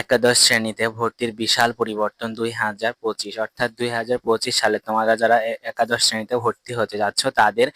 একাদশ শ্রেণীতে ভর্তির বিশাল পরিবর্তন দুই হাজার পঁচিশ। অর্থাৎ দুই হাজার পঁচিশ সালে তোমরা যারা একাদশ শ্রেণীতে ভর্তি হতে যাচ্ছ, তাদের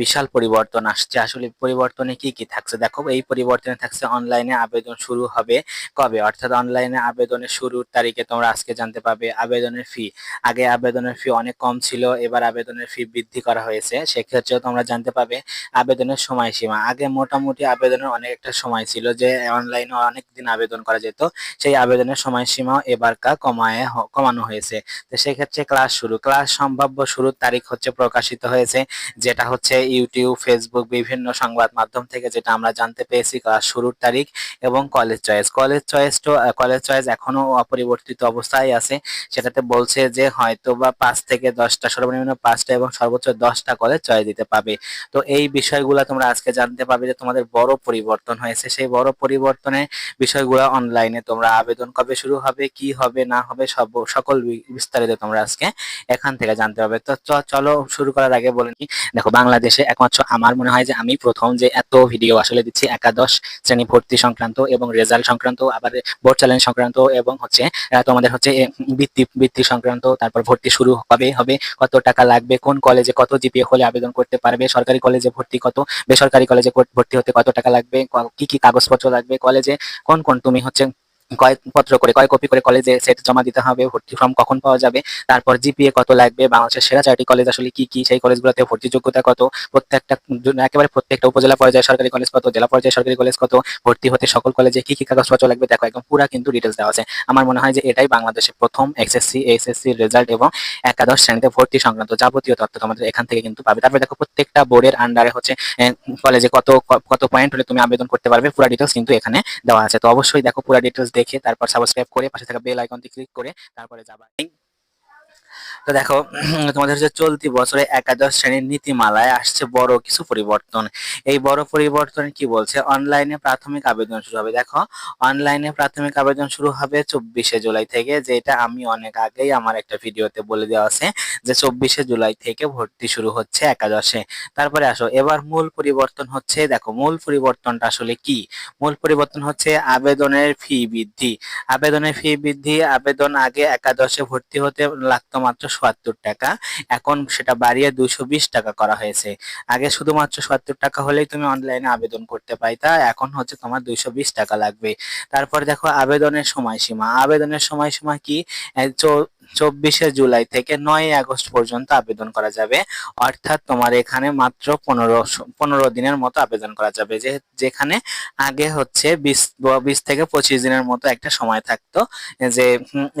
বিশাল পরিবর্তন আসছে। আসলে পরিবর্তনে কি কি থাকছে? দেখো, এই পরিবর্তনে থাকছে অনলাইনে আবেদন শুরু হবে কবে? অর্থাৎ অনলাইনে আবেদনের শুরুর তারিখে তোমরা আজকে জানতে পারবে আবেদনের ফি আগে আবেদনের ফি অনেক কম ছিল, এবার আবেদনের ফি বৃদ্ধি করা হয়েছে। সেক্ষেত্রেও তোমরা জানতে পারবে আবেদনের সময়সীমা। আগে মোটামুটি আবেদনের অনেক একটা সময় ছিল যে অনলাইনে অনেক দিন আবেদন করা যেত। সেই আবেদনের সময়সীমাও এবারকার কমায় কমানো হয়েছে। তো সেক্ষেত্রে ক্লাস শুরু। ক্লাস সম্ভাব্য শুরুর তারিখ হচ্ছে প্রকাশিত হয়েছে, যেটা হচ্ছে ইউটিউব, ফেসবুক, বিভিন্ন সংবাদ মাধ্যম থেকে যেটা আমরা জানতে পেরেছি ক্লাস শুরুর তারিখ এবং কলেজ চয়েস। কলেজ চয়েস তো কলেজ চয়েস এখনও অপরিবর্তিত অবস্থায় আছে। সেটাতে বলছে যে হয়তো বা পাঁচ থেকে দশটা, সর্বনিম্ন পাঁচটা এবং সর্বোচ্চ দশটা কলেজ চয়েস দিতে পাবে। তো এই বিষয়গুলো তোমরা আজকে জানতে পারবে যে তোমাদের বড় পরিবর্তন হয়েছে। সেই বড় পরিবর্তনের বিষয়গুলো অনলাইনে তোমরা আবেদন কবে শুরু হবে, কি হবে, না হবে, সব, সকল বিস্তারিত তোমরা আজকে এখান থেকে জানতে পারবে। তো চলো শুরু করার আগে বলে নিই, দেখো বাংলাদেশে একমাত্র আমার মনে হয় যে আমি প্রথম যে এত ভিডিও আসলে দিচ্ছি, একাদশ শ্রেণি ভর্তি সংক্রান্ত এবং রেজাল্ট সংক্রান্ত, আবার বোর্ড চ্যালেঞ্জ সংক্রান্ত এবং হচ্ছে তোমাদের হচ্ছে বৃত্তি বৃত্তি সংক্রান্ত, তারপর ভর্তি শুরু কবে হবে, কত টাকা লাগবে, কোন কলেজে কত জিপিএ হলে আবেদন করতে পারবে, সরকারি কলেজে ভর্তি কত, বেসরকারি কলেজে ভর্তি হতে কত টাকা লাগবে, কি কি কাগজপত্র লাগবে কলেজে কোন কোন, তুমি হচ্ছে কয় পত্র করে কয় কপি করে কলেজে সেট জমা দিতে হবে, ভর্তি ফর্ম কখন পাওয়া যাবে, তারপর জিপিএ কত লাগবে, বাংলাদেশের সেরা চারটি কলেজ আসলে কি কি, সেই কলেজগুলোতে ভর্তি যোগ্যতা কত, প্রত্যেকটা একেবারে প্রত্যেকটা উপজেলা পর্যায়ে সরকারি কলেজ কত, জেলা পর্যায়ে সরকারি কলেজ কত, ভর্তি হতে সকল কলেজে কি কি কাগজপত্র লাগবে, দেখো একদম পুরা কিন্তু ডিটেলস দেওয়া আছে। আমার মনে হয় যে এটাই বাংলাদেশের প্রথম এসএসসি এইচএসসি রেজাল্ট এবং একাদশ শ্রেণীতে ভর্তি সংক্রান্ত যাবতীয় তথ্য তোমাদের এখান থেকে কিন্তু পাবে। তারপরে দেখো প্রত্যেকটা বোর্ডের আন্ডারে হচ্ছে কলেজে কত কত পয়েন্ট হলে তুমি আবেদন করতে পারবে, পুরা ডিটেলস কিন্তু এখানে দেওয়া আছে। তো অবশ্যই দেখো পুরা ডিটেলস দেখে তারপর সাবস্ক্রাইব করে পাশে থাকা বেল আইকনটি ক্লিক করে তারপরে যাবা। তো দেখো তোমাদের হচ্ছে চলতি বছরে একাদশ শ্রেণির নীতিমালায় আসছে বড় কিছু পরিবর্তন। এই বড় পরিবর্তন কি বলছে? অনলাইনে প্রাথমিক আবেদন শুরু হবে। দেখো, অনলাইনে প্রাথমিক আবেদন শুরু হবে চব্বিশে জুলাই থেকে, যেটা আমি অনেক আগেই আমার একটা ভিডিওতে বলে দেওয়া আছে যে চব্বিশে জুলাই থেকে ভর্তি শুরু হচ্ছে একাদশে। তারপরে আসো, এবার মূল পরিবর্তন হচ্ছে, দেখো, মূল পরিবর্তনটা আসলে কি? মূল পরিবর্তন হচ্ছে আবেদনের ফি বৃদ্ধি। আবেদনের ফি বৃদ্ধি, আবেদন আগে একাদশে ভর্তি হতে লাগতো মাত্র সোয়াত্তর টাকা। এখন সেটা বাড়িয়ে দুইশো বিশ টাকা করা হয়েছে। আগে শুধুমাত্র সোয়াত্তর টাকা হলেই তুমি অনলাইনে আবেদন করতে পাইতা, এখন হচ্ছে তোমার দুইশো বিশ টাকা লাগবে। তারপর দেখো আবেদনের সময়সীমা। আবেদনের সময়সীমা কি? চব্বিশে জুলাই থেকে নয় আগস্ট পর্যন্ত আবেদন করা যাবে। অর্থাৎ তোমার এখানে মাত্র পনেরো পনেরো দিনের মতো আবেদন করা যাবে। যে, যেখানে আগে হচ্ছে বিশ বিশ থেকে পঁচিশ দিনের মতো একটা সময় থাকতো যে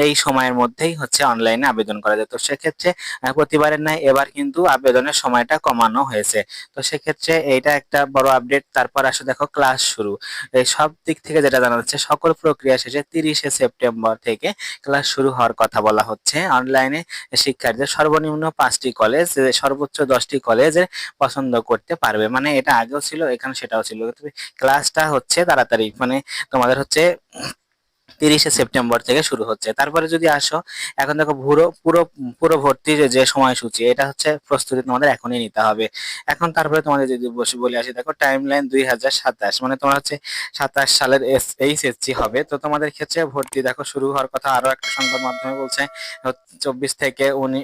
এই সময়ের মধ্যেই হচ্ছে অনলাইনে আবেদন করা যেত। সেক্ষেত্রে প্রতিবারের ন্যায় এবার কিন্তু আবেদনের সময়টা কমানো হয়েছে। তো সেক্ষেত্রে এইটা একটা বড় আপডেট। তারপর আসো দেখো, ক্লাস শুরু। এই সব দিক থেকে যেটা জানা যাচ্ছে, সকল প্রক্রিয়া শেষে তিরিশে সেপ্টেম্বর থেকে ক্লাস শুরু হওয়ার কথা বলা হচ্ছে। অনলাইনে শিক্ষার্থীদের সর্বনিম্ন পাঁচটি কলেজ সর্বোচ্চ দশটি কলেজে পছন্দ করতে পারবে। মানে এটা আগেও ছিল, এখানে সেটাও ছিল। ক্লাসটা হচ্ছে তাড়াতাড়ি। মানে তোমাদের হচ্ছে তিরিশে সেপ্টেম্বর থেকে শুরু হচ্ছে। তারপরে যদি আসো, এখন দেখো পুরো পুরো পুরো ভর্তির যে সময়সূচি, এটা হচ্ছে প্রস্তুতি তোমাদের এখনই নিতে হবে। এখন তারপরে তোমাদের যদি বসে, বলে আসি, দেখো টাইম লাইন দুই হাজার সাতাশ মানে তোমার হচ্ছে সাতাশ সালের এস এইচএসসি হবে। তো তোমাদের ক্ষেত্রে ভর্তি দেখো শুরু হওয়ার কথা আরও একটা সংবাদ মাধ্যমে বলছে, চব্বিশ থেকে উনি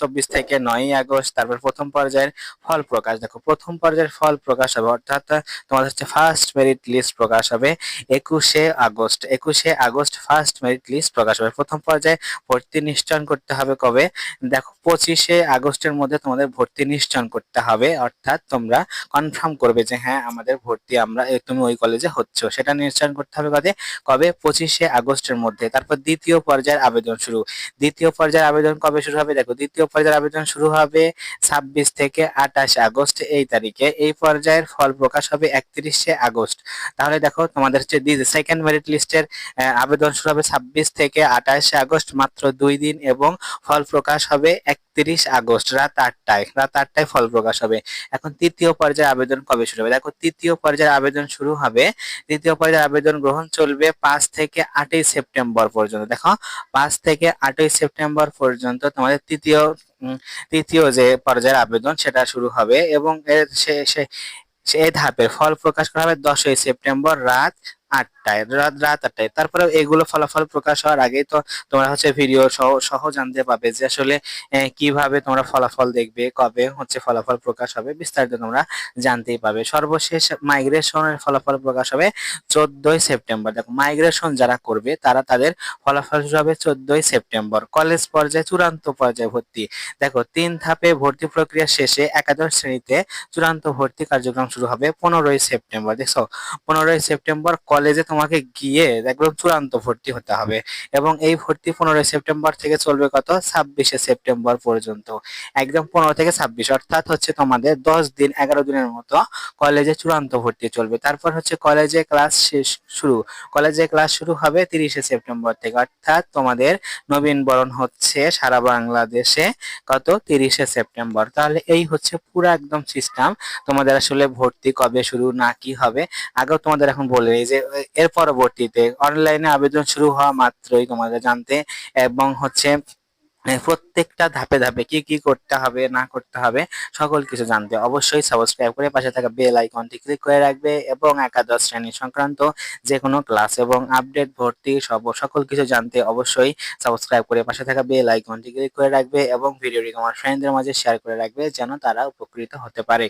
চব্বিশ থেকে নয়ই আগস্ট, তারপর প্রথম পর্যায়ের ফল প্রকাশ। দেখো প্রথম পর্যায়ের ফল প্রকাশ হবে, অর্থাৎ তোমাদের হচ্ছে ফার্স্ট মেরিট লিস্ট প্রকাশ হবে একুশে আগস্ট। একুশে আগস্ট ফার্স্ট মেরিট লিস্ট প্রকাশ হবে। প্রথম পর্যায়ে ভর্তি নিশ্চয়ন করতে হবে কবে? দেখো, পঁচিশে আগস্টের মধ্যে তোমাদের ভর্তি নিশ্চয়ন করতে হবে। অর্থাৎ তোমরা কনফার্ম করবে যে হ্যাঁ আমাদের ভর্তি আমরা তুমি ওই কলেজে হচ্ছ। সেটা নিশ্চয়ন করতে হবে কবে? কবে? পঁচিশে আগস্টের মধ্যে। তারপর দ্বিতীয় পর্যায়ের আবেদন শুরু। দ্বিতীয় পর্যায়ের আবেদন কবে শুরু হবে? দেখো, দ্বিতীয় পর্যায়ের আবেদন শুরু হবে ছাব্বিশ থেকে আঠাশ আগস্ট এই তারিখে। এই পর্যায়ের ফল প্রকাশ হবে একত্রিশে আগস্ট। তাহলে দেখো, তোমাদের হচ্ছে সেকেন্ড মেরিট লিস্টের আবেদন শুরু হবে ছাব্বিশ থেকে আঠাশে আগস্ট, মাত্র দুই দিন এবং ফল প্রকাশ হবে একত্রিশ আগস্ট, রাত আটটায়। রাত আটটায় ফল প্রকাশ হবে। এখন তৃতীয় পর্যায়ে আবেদন কবে শুরু হবে? দেখো, তৃতীয় পর্যায়ের আবেদন শুরু হবে, তৃতীয় পর্যায়ের আবেদন গ্রহণ চলবে পাঁচ থেকে আটই সেপ্টেম্বর পর্যন্ত। দেখো, পাঁচ থেকে আটই সেপ্টেম্বর পর্যন্ত তোমাদের তৃতীয় তৃতীয় যে পর্যায়ের আবেদন সেটা শুরু হবে এবং সে, সে- ধাপের ফল প্রকাশ করা হবে দশই সেপ্টেম্বর রাত আটটায়, রাত আটটায়। তারপরে এগুলো ফলাফল প্রকাশ হওয়ার ফলাফল দেখবে ফলাফল প্রকাশ হবে জানতেই হবে চোদ্দই সেপ্টেম্বর। দেখো, মাইগ্রেশন যারা করবে, তারা তাদের ফলাফল হবে চোদ্দই সেপ্টেম্বর। কলেজ পর্যায়ে, চূড়ান্ত পর্যায়ে ভর্তি। দেখো, তিন ধাপে ভর্তি প্রক্রিয়া শেষে একাদশ শ্রেণীতে চূড়ান্ত ভর্তি কার্যক্রম শুরু হবে পনেরোই সেপ্টেম্বর। দেখছ, পনেরোই সেপ্টেম্বর কলেজে তোমাকে গিয়ে একদম চূড়ান্ত ভর্তি হতে হবে। এবং এই ভর্তি পনেরোই সেপ্টেম্বর থেকে চলবে কত? ছাব্বিশে সেপ্টেম্বর পর্যন্ত। একদম পনেরো থেকে ছাব্বিশ, অর্থাৎ হচ্ছে তোমাদের দশ দিন, এগারো দিনের মতো কলেজে চূড়ান্ত ভর্তি চলবে। তারপর হচ্ছে কলেজে ক্লাস শেষ শুরু। কলেজে ক্লাস শুরু হবে তিরিশে সেপ্টেম্বর থেকে, অর্থাৎ তোমাদের নবীন বরণ হচ্ছে সারা বাংলাদেশে কত? তিরিশে সেপ্টেম্বর। তাহলে এই হচ্ছে পুরো একদম সিস্টেম তোমাদের আসলে ভর্তি কবে শুরু, না কি হবে? আগেও তোমাদের এখন বলে যে এর পরবর্তীতে অনলাইনে আবেদন শুরু হওয়া মাত্রই তোমাদের জানতে এবং হচ্ছে প্রত্যেকটা ধাপে ধাপে কি কি করতে হবে, না করতে হবে, সকল কিছু জানতে অবশ্যই সাবস্ক্রাইব করে পাশে থাকা বেল আইকনটি ক্লিক করে রাখবে এবং একাদশ শ্রেণি সংক্রান্ত যে কোনো ক্লাস এবং আপডেট ভর্তি সব, সকল কিছু জানতে অবশ্যই সাবস্ক্রাইব করে পাশে থাকা বেল আইকনটি ক্লিক করে রাখবে এবং ভিডিওটি তোমার ফ্রেন্ডদের মাঝে শেয়ার করে রাখবে যেন তারা উপকৃত হতে পারে।